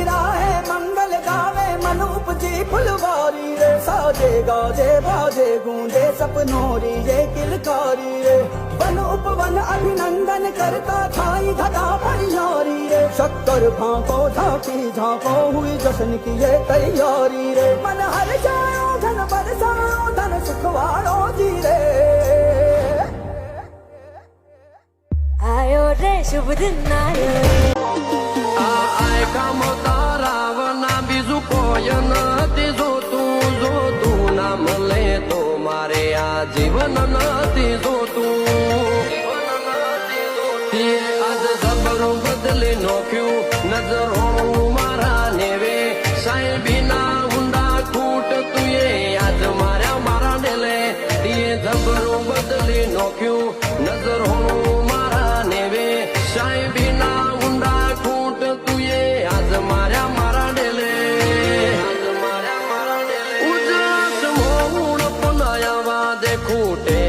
मीरा मंगल गावे, मनूप जी, फुलवारी रे। साजे, गाजे, बाजे, गूंजे, सपनोरी ये किलकारी रे। वन उपवन अभिनंदन करता खाई घटा परियारी रे। शक्कर भाको झांकी झांको हुई जश्न की ये तैयारी रे। मन हर जाओ, धन बरसाओ, धन सुखवारो जी रे। आयो रे, शुभ दिन आयो। નથી જોતું આજ જબરો બદલી નોખ્યું. નજર હોવું મારા નેવે. સાહેબીના ઊંડા ખૂટ તું એ આજ માર્યા મારા ડેલે તે જબરો બદલી નોખ્યું. નજર હોવું મારા નેવે. સાહેબીના ઊંડા ખૂટ તું એ આજ મારા મારા ઉજાસ મોહુણ પનાયા વાદે ખૂટે